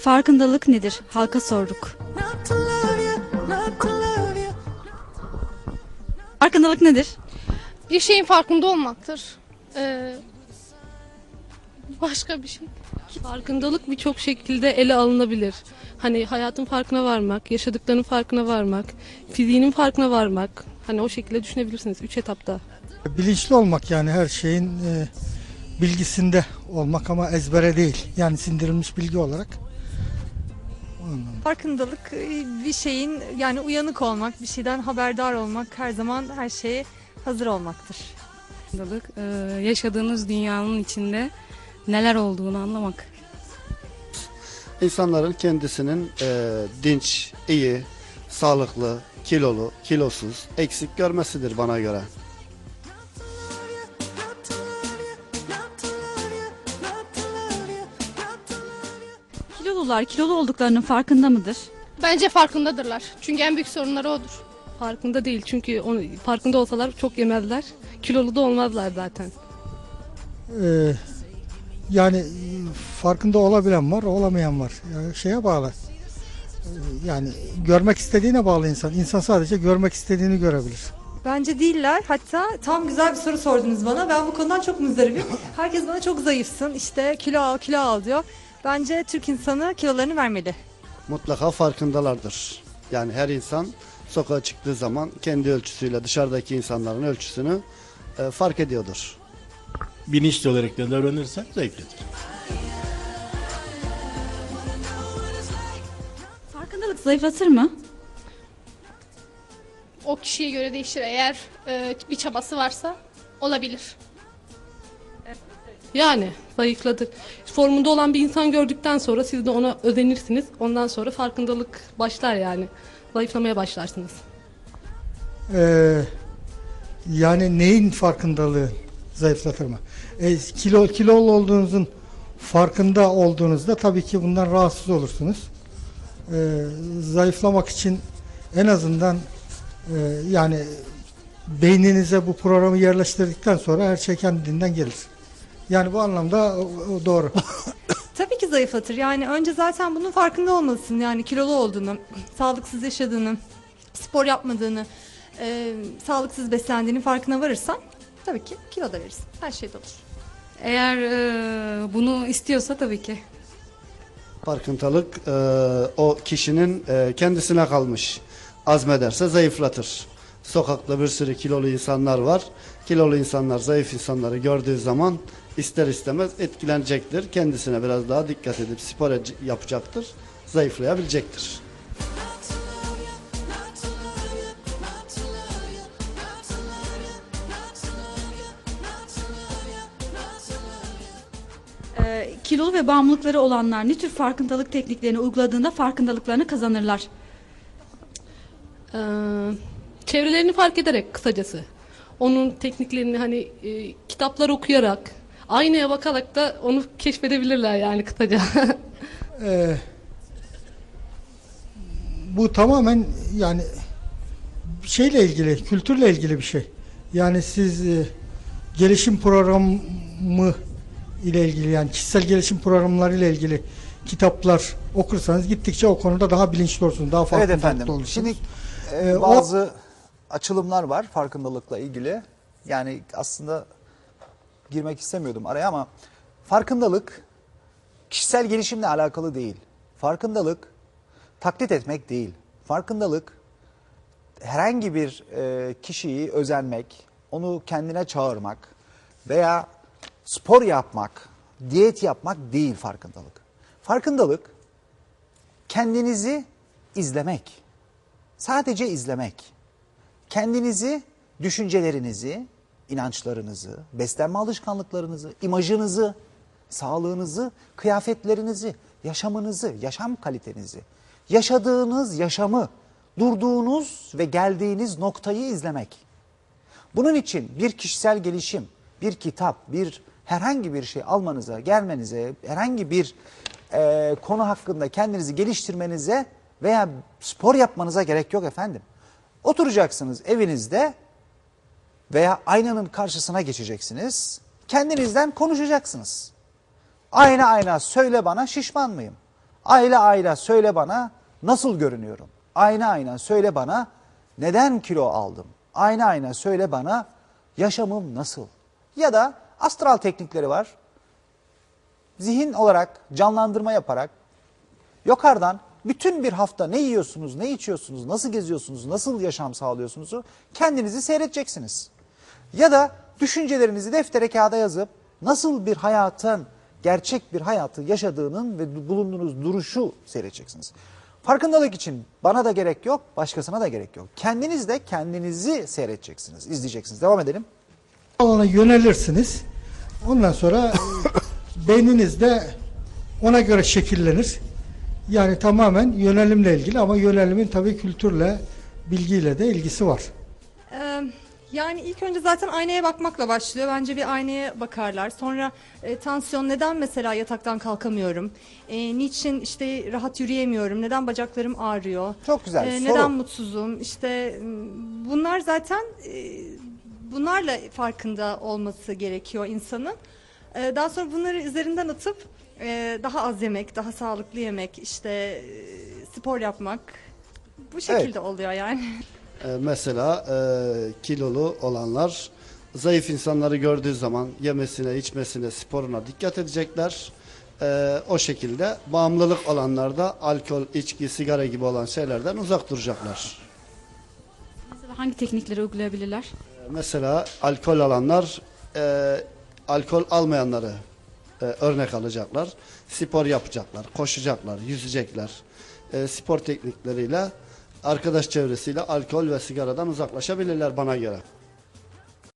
Farkındalık nedir? Halka sorduk. Farkındalık nedir? bir şeyin farkında olmaktır. Ee, başka bir şey. Farkındalık birçok şekilde ele alınabilir. Hani hayatın farkına varmak, yaşadıklarının farkına varmak, fiziğinin farkına varmak. Hani o şekilde düşünebilirsiniz üç etapta. Bilinçli olmak yani her şeyin e, bilgisinde olmak ama ezbere değil. Yani sindirilmiş bilgi olarak. Farkındalık e, bir şeyin yani uyanık olmak, bir şeyden haberdar olmak, her zaman her şeye hazır olmaktır. Farkındalık, e, yaşadığınız dünyanın içinde neler olduğunu anlamak. İnsanların kendisinin e, dinç, iyi, sağlıklı, kilolu, kilosuz, eksik görmesidir bana göre. Kilolular kilolu olduklarının farkında mıdır? Bence farkındadırlar. Çünkü en büyük sorunları odur. Farkında değil çünkü onu, farkında olsalar çok yemezler. Kilolu da olmazlar zaten. E, yani farkında olabilen var, olamayan var. Yani şeye bağlı. E, yani görmek istediğine bağlı insan. İnsan sadece görmek istediğini görebilir. Bence değiller. Hatta tam güzel bir soru sordunuz bana. Ben bu konudan çok muzdaribim. Herkes bana çok zayıfsın, işte kilo al, kilo al diyor. Bence Türk insanı kilolarını vermeli. Mutlaka farkındalardır. Yani her insan sokağa çıktığı zaman kendi ölçüsüyle dışarıdaki insanların ölçüsünü e, fark ediyordur. bilinçli olarak da davranırsak zayıflatır. Farkındalık zayıflatır mı? O kişiye göre değişir. Eğer e, bir çabası varsa olabilir. Yani zayıfladı. Formunda olan bir insan gördükten sonra siz de ona özenirsiniz. Ondan sonra farkındalık başlar yani. Zayıflamaya başlarsınız. E, yani neyin farkındalığı zayıflatır mı? E, kilo kilolu olduğunuzun farkında olduğunuzda tabii ki bundan rahatsız olursunuz. E, zayıflamak için en azından e, yani beyninize bu programı yerleştirdikten sonra her şey kendinden gelir. Yani bu anlamda o- o doğru. Tabii ki zayıflatır. Yani önce zaten bunun farkında olmalısın. Yani kilolu olduğunu, sağlıksız yaşadığını, spor yapmadığını, e, sağlıksız beslendiğinin farkına varırsan tabii ki kilo da verirsin. Her şey de olur. Eğer e, bunu istiyorsa tabii ki. Farkındalık e, o kişinin e, kendisine kalmış. Azmederse zayıflatır. Sokakta bir sürü kilolu insanlar var. Kilolu insanlar zayıf insanları gördüğü zaman ister istemez etkilenecektir. Kendisine biraz daha dikkat edip spor yapacaktır. Zayıflayabilecektir. Ee, kilolu ve bağımlılıkları olanlar ne tür farkındalık tekniklerini uyguladığında farkındalıklarını kazanırlar? Ee, çevrelerini fark ederek kısacası. Onun tekniklerini hani e, kitaplar okuyarak, aynaya bakarak da onu keşfedebilirler yani kısaca. Ee, bu tamamen yani şeyle ilgili, kültürle ilgili bir şey. Yani siz e, gelişim programı ile ilgili yani kişisel gelişim programları ile ilgili kitaplar okursanız gittikçe o konuda daha bilinçli olursunuz, daha farklı Evet efendim. olursunuz. Şimdi Ee, o- bazı açılımlar var farkındalıkla ilgili. Yani aslında girmek istemiyordum araya ama farkındalık kişisel gelişimle alakalı değil. Farkındalık taklit etmek değil. Farkındalık herhangi bir e, kişiyi özenmek, onu kendine çağırmak veya spor yapmak, diyet yapmak değil farkındalık. Farkındalık kendinizi izlemek. Sadece izlemek. Kendinizi, düşüncelerinizi, inançlarınızı, beslenme alışkanlıklarınızı, imajınızı, sağlığınızı, kıyafetlerinizi, yaşamınızı, yaşam kalitenizi, yaşadığınız yaşamı, durduğunuz ve geldiğiniz noktayı izlemek. Bunun için bir kişisel gelişim, bir kitap, bir herhangi bir şey almanıza, gelmenize, herhangi bir e, konu hakkında kendinizi geliştirmenize veya spor yapmanıza gerek yok efendim. Oturacaksınız evinizde veya aynanın karşısına geçeceksiniz. Kendinizden konuşacaksınız. Ayna ayna söyle bana şişman mıyım? Ayla ayla söyle bana nasıl görünüyorum? Ayna ayna söyle bana neden kilo aldım? Ayna ayna söyle bana yaşamım nasıl? Ya da astral teknikleri var. Zihin olarak canlandırma yaparak yukarıdan bütün bir hafta ne yiyorsunuz, ne içiyorsunuz, nasıl geziyorsunuz, nasıl yaşam sağlıyorsunuzu kendinizi seyredeceksiniz. Ya da düşüncelerinizi deftere kağıda yazıp nasıl bir hayatın, gerçek bir hayatı yaşadığının ve bulunduğunuz duruşu seyredeceksiniz. Farkındalık için bana da gerek yok, başkasına da gerek yok. Kendiniz de kendinizi seyredeceksiniz, izleyeceksiniz. Devam edelim. alana yönelirsiniz. Ondan sonra beyniniz de ona göre şekillenir. Yani tamamen yönelimle ilgili ama yönelimin tabii kültürle, bilgiyle de ilgisi var. Ee, yani ilk önce zaten aynaya bakmakla başlıyor. Bence bir aynaya bakarlar. Sonra e, tansiyon neden mesela yataktan kalkamıyorum? E, niçin işte rahat yürüyemiyorum? Neden bacaklarım ağrıyor? Çok güzel. E, Soru. neden mutsuzum? İşte bunlar zaten e, bunlarla farkında olması gerekiyor insanın. E, daha sonra bunları üzerinden atıp e, daha az yemek, daha sağlıklı yemek, işte e, spor yapmak bu şekilde oluyor yani. E, mesela e, kilolu olanlar zayıf insanları gördüğü zaman yemesine, içmesine, sporuna dikkat edecekler. E, o şekilde bağımlılık olanlar da alkol, içki, sigara gibi olan şeylerden uzak duracaklar. Mesela hangi teknikleri uygulayabilirler? Mesela alkol alanlar e, alkol almayanları e, örnek alacaklar. Spor yapacaklar, koşacaklar, yüzecekler. E, spor teknikleriyle arkadaş çevresiyle alkol ve sigaradan uzaklaşabilirler bana göre.